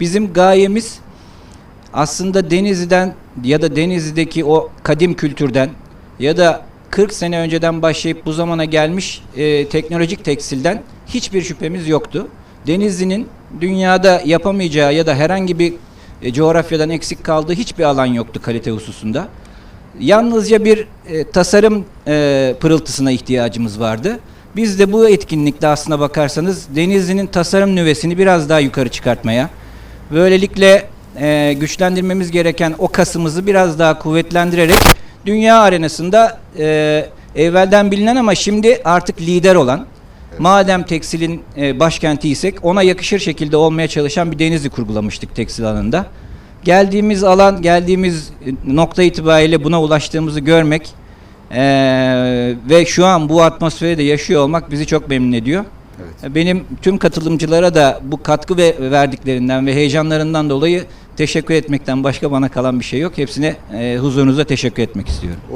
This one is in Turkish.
Bizim gayemiz aslında Denizli'den ya da Denizli'deki o kadim kültürden ya da 40 sene önceden başlayıp bu zamana gelmiş e, teknolojik tekstilden hiçbir şüphemiz yoktu. Denizli'nin dünyada yapamayacağı ya da herhangi bir e, coğrafyadan eksik kaldığı hiçbir alan yoktu kalite hususunda. Yalnızca bir e, tasarım e, pırıltısına ihtiyacımız vardı. Biz de bu etkinlikte aslına bakarsanız Denizli'nin tasarım nüvesini biraz daha yukarı çıkartmaya, böylelikle e, güçlendirmemiz gereken o kasımızı biraz daha kuvvetlendirerek dünya arenasında e, evvelden bilinen ama şimdi artık lider olan, madem tekstilin e, başkentiysek ona yakışır şekilde olmaya çalışan bir Denizli kurgulamıştık tekstil alanında. Geldiğimiz alan, geldiğimiz nokta itibariyle buna ulaştığımızı görmek e, ve şu an bu atmosferi de yaşıyor olmak bizi çok memnun ediyor. Benim tüm katılımcılara da bu katkı ve verdiklerinden ve heyecanlarından dolayı teşekkür etmekten başka bana kalan bir şey yok. Hepsine e, huzurunuza teşekkür etmek istiyorum.